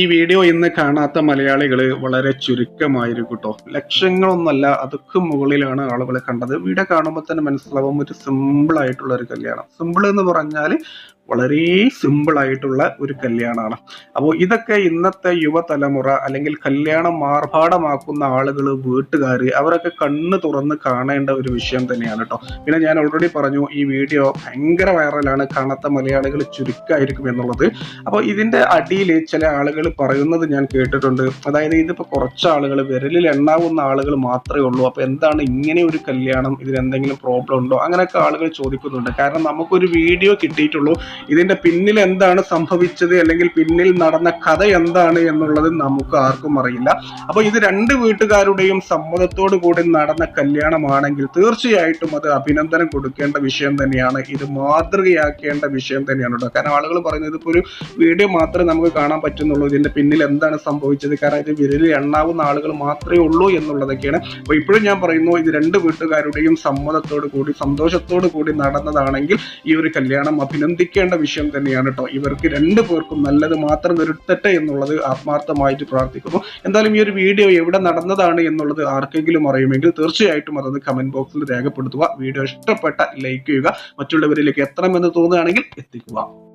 ഈ വീഡിയോ ഇന്ന് കാണാത്ത മലയാളികൾ വളരെ ചുരുക്കമായിരിക്കും കേട്ടോ ലക്ഷങ്ങളൊന്നല്ല അതൊക്കെ മുകളിലാണ് ആളുകളെ കണ്ടത്. വീഡിയോ കാണുമ്പോൾ തന്നെ മനസ്സിലാവും ഒരു സിമ്പിൾ ആയിട്ടുള്ള ഒരു കല്യാണം. സിമ്പിൾ എന്ന് പറഞ്ഞാൽ വളരെ സിമ്പിളായിട്ടുള്ള ഒരു കല്യാണമാണ് അപ്പോൾ ഇതൊക്കെ ഇന്നത്തെ യുവതലമുറ അല്ലെങ്കിൽ കല്യാണം മാർഭാടമാക്കുന്ന ആളുകൾ വീട്ടുകാർ അവരൊക്കെ കണ്ണ് തുറന്ന് കാണേണ്ട ഒരു വിഷയം തന്നെയാണ് കേട്ടോ പിന്നെ ഞാൻ ഓൾറെഡി പറഞ്ഞു ഈ വീഡിയോ ഭയങ്കര വൈറലാണ് കാണാത്ത മലയാളികൾ ചുരുക്കമായിരിക്കും എന്നുള്ളത്. അപ്പോൾ ഇതിന്റെ അടിയിൽ ചില ആളുകൾ പറയുന്നത് ഞാൻ കേട്ടിട്ടുണ്ട്. അതായത് ഇതിപ്പോൾ കുറച്ച് ആളുകൾ വിരലിൽ എണ്ണാവുന്ന ആളുകൾ മാത്രമേ ഉള്ളൂ. അപ്പോൾ എന്താണ് ഇങ്ങനെ ഒരു കല്യാണം? ഇതിന് എന്തെങ്കിലും പ്രോബ്ലം ഉണ്ടോ? അങ്ങനെയൊക്കെ ആളുകൾ ചോദിക്കുന്നുണ്ട്. കാരണം നമുക്കൊരു വീഡിയോ കിട്ടിയിട്ടുള്ളൂ. ഇതിന്റെ പിന്നിൽ എന്താണ് സംഭവിച്ചത് അല്ലെങ്കിൽ പിന്നിൽ നടന്ന കഥ എന്താണ് എന്നുള്ളത് നമുക്ക് ആർക്കും അറിയില്ല. അപ്പൊ ഇത് രണ്ട് വീട്ടുകാരുടെയും സമ്മതത്തോടു കൂടി നടന്ന കല്യാണമാണെങ്കിൽ തീർച്ചയായിട്ടും അത് അഭിനന്ദനം കൊടുക്കേണ്ട വിഷയം തന്നെയാണ്. ഇത് മാതൃകയാക്കേണ്ട വിഷയം തന്നെയാണ് കേട്ടോ. കാരണം ആളുകൾ പറയുന്നത് ഇതിപ്പോ ഒരു വീഡിയോ മാത്രമേ നമുക്ക് കാണാൻ പറ്റുന്നുള്ളൂ. ഇതിന്റെ പിന്നിൽ എന്താണ് സംഭവിച്ചത്? കാരണം ഇത് വിരലിൽ എണ്ണാവുന്ന ആളുകൾ മാത്രമേ ഉള്ളൂ എന്നുള്ളതൊക്കെയാണ്. അപ്പൊ ഇപ്പോഴും ഞാൻ പറയുന്നു ഇത് രണ്ട് വീട്ടുകാരുടെയും സമ്മതത്തോടു കൂടി സന്തോഷത്തോടു കൂടി നടന്നതാണെങ്കിൽ ഈ ഒരു കല്യാണം അഭിനന്ദിക്കേണ്ട വിഷയം തന്നെയാണ് കേട്ടോ ഇവർക്ക് രണ്ടു പേർക്കും നല്ലത് മാത്രം വരുത്തട്ടെ എന്നുള്ളത് ആത്മാർത്ഥമായിട്ട് പ്രാർത്ഥിക്കുന്നു. എന്തായാലും ഈ ഒരു വീഡിയോ എവിടെ നടന്നതാണ് എന്നുള്ളത് ആർക്കെങ്കിലും അറിയുമെങ്കിൽ തീർച്ചയായിട്ടും അതൊന്ന് കമന്റ് ബോക്സിൽ രേഖപ്പെടുത്തുക. വീഡിയോ ഇഷ്ടപ്പെട്ട ലൈക്ക് ചെയ്യുക. മറ്റുള്ളവരിലേക്ക് എത്തണമെന്ന് തോന്നുകയാണെങ്കിൽ എത്തിക്കുക.